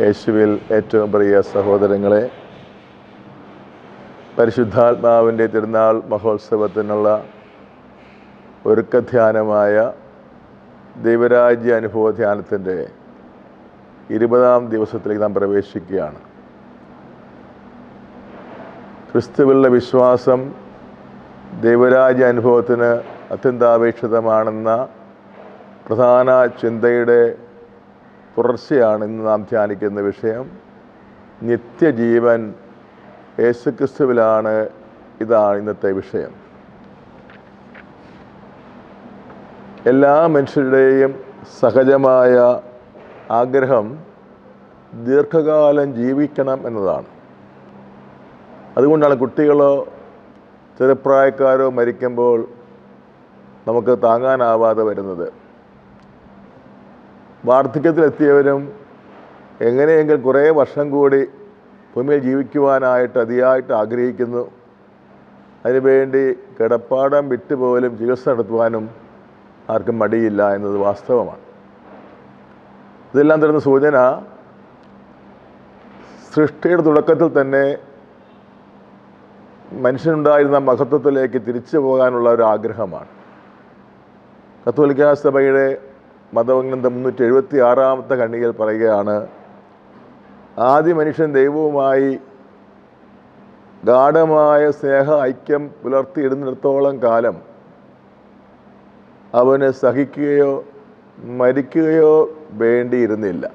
യേശുവിൽ ഏറ്റവും പ്രിയ സഹോദരങ്ങളെ പരിശുദ്ധാത്മാവിന്റെ തിരുനാൾ മഹോത്സവത്തിനുള്ള ഒരുക്കധ്യാനമായ ദൈവരാജ്യ അനുഭവ ധ്യാനത്തിന്റെ ഇരുപതാം ദിവസത്തിലേക്ക് നാം പ്രവേശിക്കുകയാണ്. ക്രിസ്തുവിലുള്ള വിശ്വാസം ദൈവരാജ്യ അനുഭവത്തിന് അത്യന്താപേക്ഷിതമാണെന്ന പ്രധാന ചിന്തയുടെ തുടർച്ചയാണ് ഇന്ന് നാം ധ്യാനിക്കുന്ന വിഷയം നിത്യജീവൻ യേശുക്രിസ്തുവിലാണ് ഇതാണ് ഇന്നത്തെ വിഷയം. എല്ലാ മനുഷ്യരുടെയും സഹജമായ ആഗ്രഹം ദീർഘകാലം ജീവിക്കണം എന്നതാണ്. അതുകൊണ്ടാണ് കുട്ടികളോ ചെറുപ്രായക്കാരോ മരിക്കുമ്പോൾ നമുക്ക് താങ്ങാനാവാതെ വരുന്നത്. വാർദ്ധക്യത്തിലെത്തിയവരും എങ്ങനെയെങ്കിൽ കുറേ വർഷം കൂടി ഭൂമിയിൽ ജീവിക്കുവാനായിട്ട് അതിയായിട്ട് ആഗ്രഹിക്കുന്നു. അതിനുവേണ്ടി കിടപ്പാടം വിട്ടുപോലും ചികിത്സ നടത്തുവാനും ആർക്കും മടിയില്ല എന്നത് വാസ്തവമാണ്. ഇതെല്ലാം തരുന്ന സൂചന സൃഷ്ടിയുടെ തുടക്കത്തിൽ തന്നെ മനുഷ്യനുണ്ടായിരുന്ന മഹത്വത്തിലേക്ക് തിരിച്ചു പോകാനുള്ള ഒരു ആഗ്രഹമാണ്. കത്തോലിക്കാ സഭയുടെ മതഗ്രന്ഥം മുന്നൂറ്റി എഴുപത്തി ആറാമത്തെ ഖണ്ഡികയിൽ പറയുകയാണ് ആദ്യ മനുഷ്യൻ ദൈവവുമായി ഗാഠമായ സ്നേഹ ഐക്യം പുലർത്തിയിടുന്നിടത്തോളം കാലം അവന് സഹിക്കുകയോ മരിക്കുകയോ വേണ്ടിയിരുന്നില്ല.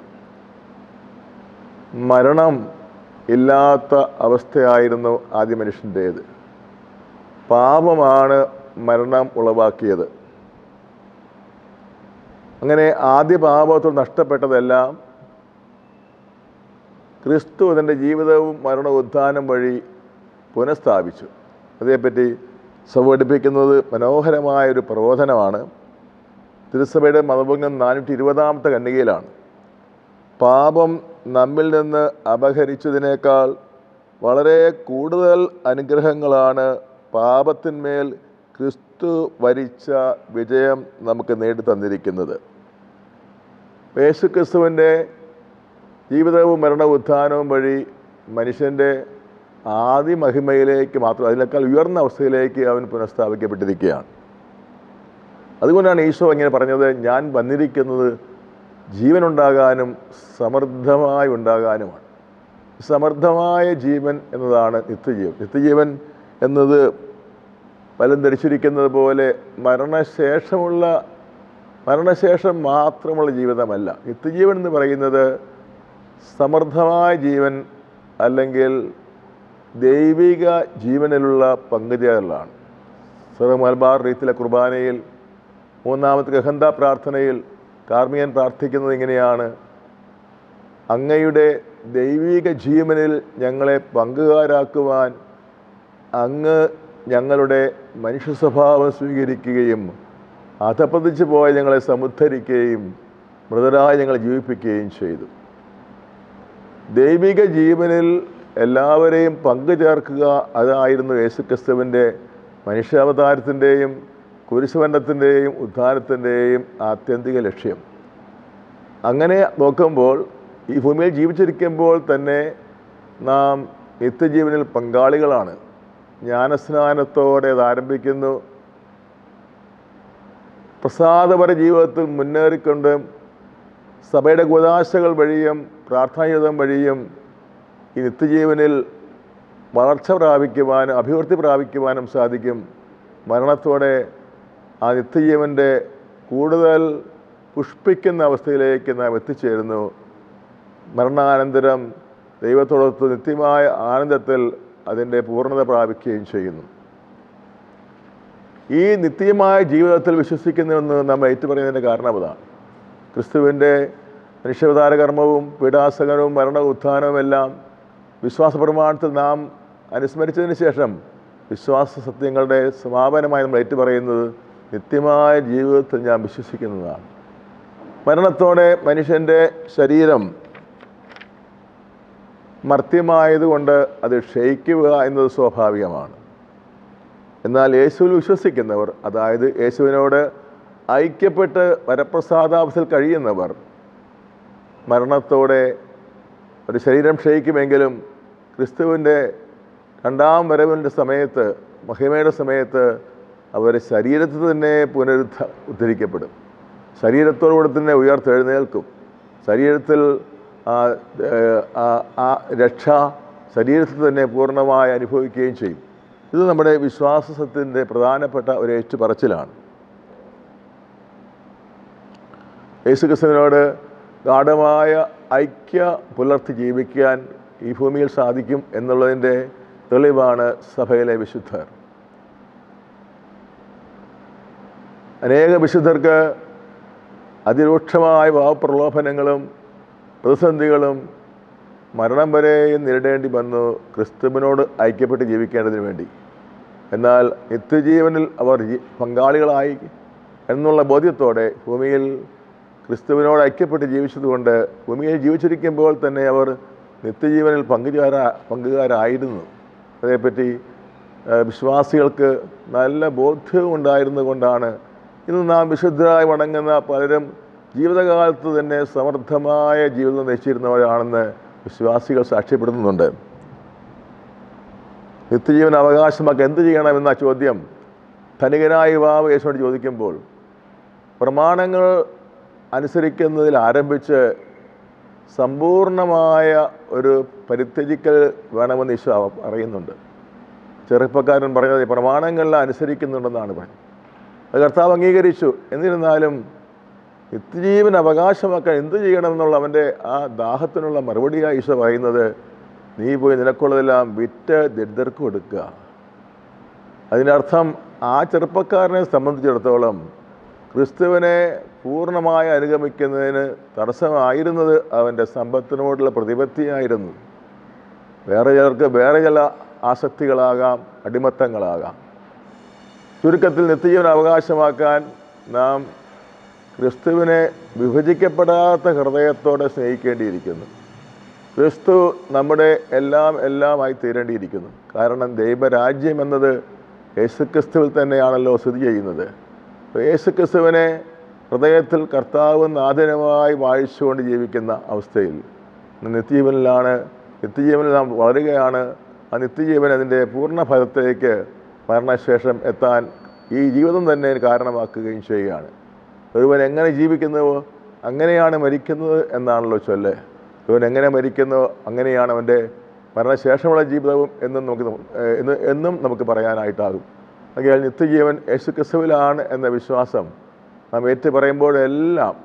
മരണം ഇല്ലാത്ത അവസ്ഥയായിരുന്നു ആദ്യ മനുഷ്യന്റേത്. പാപമാണ് മരണം ഉളവാക്കിയത്. അങ്ങനെ ആദ്യ പാപത്തിൽ നഷ്ടപ്പെട്ടതെല്ലാം ക്രിസ്തു അതിന്റെ ജീവിതവും മരണ ഉദ്ധാനം വഴി പുനഃസ്ഥാപിച്ചു. അതേപ്പറ്റി സംഘടിപ്പിക്കുന്നത് മനോഹരമായ ഒരു പ്രബോധനമാണ്. തിരുസഭയുടെ മതഭംഗം നാനൂറ്റി ഇരുപതാമത്തെ ഖണ്ഡികയിലാണ് പാപം നമ്മിൽ നിന്ന് അപഹരിച്ചതിനേക്കാൾ വളരെ കൂടുതൽ അനുഗ്രഹങ്ങളാണ് പാപത്തിന്മേൽ ക്രിസ്തു വരിച്ച വിജയം നമുക്ക് നേടി തന്നിരിക്കുന്നത് യേശു ക്രിസ്തുവിന്റെ ജീവിതവും മരണ ഉത്ഥാനവും വഴി മനുഷ്യന്റെ ആദ്യ മഹിമയിലേക്ക് മാത്രം അതിനേക്കാൾ ഉയർന്ന അവസ്ഥയിലേക്ക് അവൻ പുനഃസ്ഥാപിക്കപ്പെട്ടിരിക്കുകയാണ്. അതുകൊണ്ടാണ് ഈശോ ഇങ്ങനെ പറഞ്ഞത് ഞാൻ വന്നിരിക്കുന്നത് ജീവനുണ്ടാകാനും സമൃദ്ധമായി ഉണ്ടാകാനുമാണ്. സമൃദ്ധമായ ജീവൻ എന്നതാണ് നിത്യജീവൻ. നിത്യജീവൻ എന്നത് പലരും ധരിച്ചിരിക്കുന്നത് പോലെ മരണശേഷമുള്ള മരണശേഷം മാത്രമുള്ള ജീവിതമല്ല. നിത്യജീവൻ എന്ന് പറയുന്നത് സമൃദ്ധമായ ജീവൻ അല്ലെങ്കിൽ ദൈവിക ജീവനിലുള്ള പങ്കുചേരലാണ്. സ്വറ മലബാർ റീത്തിലെ കുർബാനയിൽ മൂന്നാമത്തെ ഗഹന്ത പ്രാർത്ഥനയിൽ കാർമികൻ പ്രാർത്ഥിക്കുന്നത് ഇങ്ങനെയാണ്. അങ്ങയുടെ ദൈവിക ജീവനിൽ ഞങ്ങളെ പങ്കുകാരാക്കുവാൻ അങ്ങ് ഞങ്ങളുടെ മനുഷ്യ സ്വഭാവം സ്വീകരിക്കുകയും അധപ്പതിച്ചു പോയ ഞങ്ങളെ സമുദ്ധരിക്കുകയും മൃതരായ ഞങ്ങളെ ജീവിപ്പിക്കുകയും ചെയ്തു. ദൈവിക ജീവനിൽ എല്ലാവരെയും പങ്കു ചേർക്കുക അതായിരുന്നു യേശുക്രിസ്തുവിന്റെ മനുഷ്യാവതാരത്തിന്റെയും കുരിശുമരണത്തിന്റെയും ഉദ്ധാനത്തിന്റെയും ആത്യന്തിക ലക്ഷ്യം. അങ്ങനെ നോക്കുമ്പോൾ ഈ ഭൂമിയിൽ ജീവിച്ചിരിക്കുമ്പോൾ തന്നെ നാം നിത്യജീവനിൽ പങ്കാളികളാണ്. ജ്ഞാനസ്നാനത്തോടെ അത് ആരംഭിക്കുന്നു. പ്രസാദപര ജീവിതത്തിൽ മുന്നേറിക്കൊണ്ട് സഭയുടെ ഗുദാശകൾ വഴിയും പ്രാർത്ഥനായുധം വഴിയും ഈ നിത്യജീവനിൽ വളർച്ച പ്രാപിക്കുവാനും അഭിവൃദ്ധി പ്രാപിക്കുവാനും സാധിക്കും. മരണത്തോടെ ആ നിത്യജീവന്റെ കൂടുതൽ പുഷ്പിക്കുന്ന അവസ്ഥയിലേക്ക് നാം എത്തിച്ചേരുന്നു. മരണാനന്തരം ദൈവത്തോടൊത്ത് നിത്യമായ ആനന്ദത്തിൽ അതിന്റെ പൂർണത പ്രാപിക്കുകയും ചെയ്യുന്നു. ഈ നിത്യമായ ജീവിതത്തിൽ വിശ്വസിക്കുന്നുവെന്ന് നാം ഏറ്റുപറയുന്നതിന്റെ കാരണം അതാണ് ക്രിസ്തുവിന്റെ മനുഷ്യവതാര കർമ്മവും പീഡാസകനവും മരണ ഉത്ഥാനവും എല്ലാം വിശ്വാസ പ്രമാണത്തിൽ നാം അനുസ്മരിച്ചതിന് ശേഷം വിശ്വാസ സത്യങ്ങളുടെ സമാപനമായി നമ്മൾ ഏറ്റുപറയുന്നത് നിത്യമായ ജീവിതത്തിൽ ഞാൻ വിശ്വസിക്കുന്നതാണ്. മരണത്തോടെ മനുഷ്യന്റെ ശരീരം മർത്യമായതുകൊണ്ട് അത് ക്ഷയിക്കുക എന്നത് സ്വാഭാവികമാണ്. എന്നാൽ യേശുവിൽ വിശ്വസിക്കുന്നവർ അതായത് യേശുവിനോട് ഐക്യപ്പെട്ട് വരപ്രസാദാവസ്ഥയിൽ കഴിയുന്നവർ മരണത്തോടെ ഒരു ശരീരം ക്ഷയിക്കുമെങ്കിലും ക്രിസ്തുവിന്റെ രണ്ടാം വരവിന്റെ സമയത്ത് മഹിമയുടെ സമയത്ത് അവർ ശരീരത്തിൽ തന്നെ പുനരുദ്ധ ഉദ്ധരിക്കപ്പെടും. ശരീരത്തോടുകൂടെ തന്നെ ഉയർത്തെഴുന്നേൽക്കും. ശരീരത്തിൽ രക്ഷ ശരീരത്തിൽ തന്നെ പൂർണമായി അനുഭവിക്കുകയും ചെയ്യും. ഇത് നമ്മുടെ വിശ്വാസത്തിന്റെ പ്രധാനപ്പെട്ട ഒരു ഏറ്റുപറച്ചിലാണ്. യേശുക്രിസ്തുവിനോട് ഗാഠമായ ഐക്യ പുലർത്തി ജീവിക്കാൻ ഈ ഭൂമിയിൽ സാധിക്കും എന്നുള്ളതിന്റെ തെളിവാണ് സഭയിലെ വിശുദ്ധർ. അനേക വിശുദ്ധർക്ക് അതിരൂക്ഷമായ ഭാവപ്രലോഭനങ്ങളും പ്രതിസന്ധികളും മരണം വരെയും നേരിടേണ്ടി വന്നു ക്രിസ്തുവിനോട് ഐക്യപ്പെട്ട് ജീവിക്കേണ്ടതിന് വേണ്ടി. എന്നാൽ നിത്യജീവനിൽ അവർ പങ്കാളികളായി എന്നുള്ള ബോധ്യത്തോടെ ഭൂമിയിൽ ക്രിസ്തുവിനോട് ഐക്യപ്പെട്ട് ജീവിച്ചതുകൊണ്ട് ഭൂമിയിൽ ജീവിച്ചിരിക്കുമ്പോൾ തന്നെ അവർ നിത്യജീവനിൽ പങ്കുചാര പങ്കുകാരായിരുന്നു. അതേപ്പറ്റി വിശ്വാസികൾക്ക് നല്ല ബോധ്യവും ഉണ്ടായിരുന്നുകൊണ്ടാണ് ഇന്ന് നാം വിശുദ്ധരായി വണങ്ങുന്ന പലരും ജീവിതകാലത്ത് തന്നെ സമർത്ഥമായ ജീവിതം നയിച്ചിരുന്നവരാണെന്ന് വിശ്വാസികൾ സാക്ഷ്യപ്പെടുത്തുന്നുണ്ട്. നിത്യജീവൻ അവകാശമാക്കി എന്ത് ചെയ്യണമെന്ന ചോദ്യം. ധനികനായ യുവാവ് യേശുവോട് ചോദിക്കുമ്പോൾ പ്രമാണങ്ങൾ അനുസരിക്കുന്നതിൽ ആരംഭിച്ച് സമ്പൂർണമായ ഒരു പരിത്യജിക്കൽ വേണമെന്ന് ഈശോ അറിയുന്നുണ്ട് ചെറുപ്പക്കാരൻ പറഞ്ഞത് പ്രമാണങ്ങളിൽ അനുസരിക്കുന്നുണ്ടെന്നാണ് പറഞ്ഞത്. അത് കർത്താവ് അംഗീകരിച്ചു. എന്നിരുന്നാലും നിത്യജീവൻ അവകാശമാക്കാൻ എന്ത് ചെയ്യണമെന്നുള്ള അവന്റെ ആ ദാഹത്തിനുള്ള മറുപടിയായി ഈശോ പറയുന്നത് നീ പോയി നിനക്കുള്ളതെല്ലാം വിറ്റ് ദരിദ്രർക്ക് കൊടുക്കുക. അതിനർത്ഥം ആ ചെറുപ്പക്കാരനെ സംബന്ധിച്ചിടത്തോളം ക്രിസ്തുവിനെ പൂർണമായി അനുഗമിക്കുന്നതിന് തടസ്സമായിരുന്നത് അവന്റെ സമ്പത്തിനോടുള്ള പ്രതിപത്തിയായിരുന്നു. വേറെ ചിലർക്ക് വേറെ ചില ആസക്തികളാകാം അടിമത്തങ്ങളാകാം. ചുരുക്കത്തിൽ നിത്യജീവൻ അവകാശമാക്കാൻ നാം ക്രിസ്തുവിനെ വിഭജിക്കപ്പെടാത്ത ഹൃദയത്തോടെ സ്നേഹിക്കേണ്ടിയിരിക്കുന്നു. ക്രിസ്തു നമ്മുടെ എല്ലാം എല്ലാമായി തീരേണ്ടിയിരിക്കുന്നു. കാരണം ദൈവരാജ്യം എന്നത് യേശുക്രിസ്തുവിൽ തന്നെയാണല്ലോ സ്ഥിതി ചെയ്യുന്നത്. യേശുക്രിസ്തുവിനെ ഹൃദയത്തിൽ കർത്താവും നാഥനുമായി വായിച്ചുകൊണ്ട് ജീവിക്കുന്ന അവസ്ഥയിൽ നിത്യജീവനിലാണ്. നിത്യജീവനിൽ നാം വളരുകയാണ്. ആ നിത്യജീവൻ അതിന്റെ പൂർണ ഫലത്തിലേക്ക് മരണശേഷം എത്താൻ ഈ ജീവിതം തന്നെ കാരണമാക്കുകയും ചെയ്യുകയാണ്. ഒരുവൻ എങ്ങനെ ജീവിക്കുന്നുവോ അങ്ങനെയാണ് മരിക്കുന്നത് എന്നാണല്ലോ ചൊല്ല്. ഒരുവൻ എങ്ങനെ മരിക്കുന്നു അങ്ങനെയാണ് അവന്റെ മരണശേഷമുള്ള ജീവിതവും എന്നും നമുക്ക് എന്ന് എന്നും നമുക്ക് പറയാനായിട്ടാകും. അങ്ങനെ നിത്യജീവൻ യേശു ക്രിസ്തുവിലാണ് എന്ന വിശ്വാസം നാം ഏറ്റു പറയുമ്പോഴെല്ലാം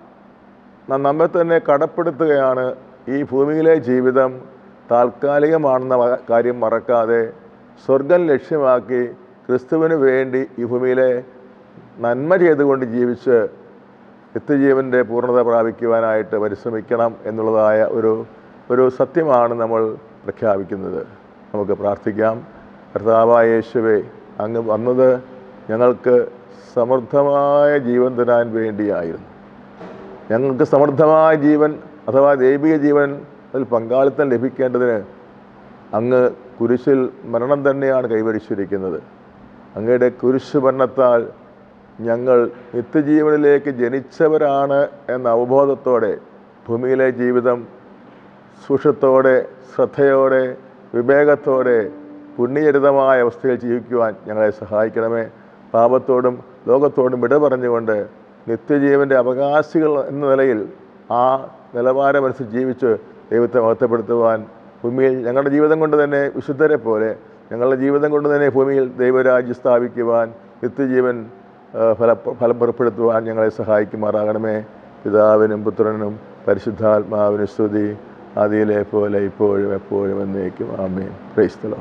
നാം നമ്മെ തന്നെ കടപ്പെടുത്തുകയാണ്. ഈ ഭൂമിയിലെ ജീവിതം താൽക്കാലികമാണെന്ന കാര്യം മറക്കാതെ സ്വർഗം ലക്ഷ്യമാക്കി ക്രിസ്തുവിന് വേണ്ടി ഈ ഭൂമിയിലെ നന്മ ചെയ്തുകൊണ്ട് ജീവിച്ച് നിത്യജീവന്റെ പൂർണത പ്രാപിക്കുവാനായിട്ട് പരിശ്രമിക്കണം എന്നുള്ളതായ ഒരു ഒരു സത്യമാണ് നമ്മൾ പ്രഖ്യാപിക്കുന്നത്. നമുക്ക് പ്രാർത്ഥിക്കാം. കർത്താവായ യേശുവേ അങ്ങ് വന്നത് ഞങ്ങൾക്ക് സമൃദ്ധമായ ജീവൻ തരാൻ വേണ്ടിയായിരുന്നു. ഞങ്ങൾക്ക് സമൃദ്ധമായ ജീവൻ അഥവാ ദൈവിക ജീവൻ അതിൽ പങ്കാളിത്തം ലഭിക്കേണ്ടതിന് അങ്ങ് കുരിശിൽ മരണം തന്നെയാണ് കൈവരിച്ചിരിക്കുന്നത്. അങ്ങയുടെ കുരിശ് മരണത്താൽ ഞങ്ങൾ നിത്യജീവനിലേക്ക് ജനിച്ചവരാണ് എന്ന അവബോധത്തോടെ ഭൂമിയിലെ ജീവിതം സുഷത്തോടെ ശ്രദ്ധയോടെ വിവേകത്തോടെ പുണ്യചരിതമായ അവസ്ഥയിൽ ജീവിക്കുവാൻ ഞങ്ങളെ സഹായിക്കണമേ. പാപത്തോടും ലോകത്തോടും വിട പറഞ്ഞുകൊണ്ട് നിത്യജീവന്റെ അവകാശികൾ എന്ന നിലയിൽ ആ നിലവാരമനുസരിച്ച് ജീവിച്ച് ദൈവത്തെ മഹത്വപ്പെടുത്തുവാൻ ഭൂമിയിൽ ഞങ്ങളുടെ ജീവിതം കൊണ്ട് തന്നെ വിശുദ്ധരെ പോലെ ഞങ്ങളുടെ ജീവിതം കൊണ്ട് തന്നെ ഭൂമിയിൽ ദൈവരാജ്യം സ്ഥാപിക്കുവാൻ നിത്യജീവൻ ഫല ഫലം പുറപ്പെടുത്തുവാൻ ഞങ്ങളെ സഹായിക്കുമാറാകണമേ. പിതാവിനും പുത്രനും പരിശുദ്ധാത്മാവിനും സ്തുതി അതിലെ പോലെ ഇപ്പോഴും എപ്പോഴും എന്നേക്കും. ആമേൻ. ക്രൈസ്തലോ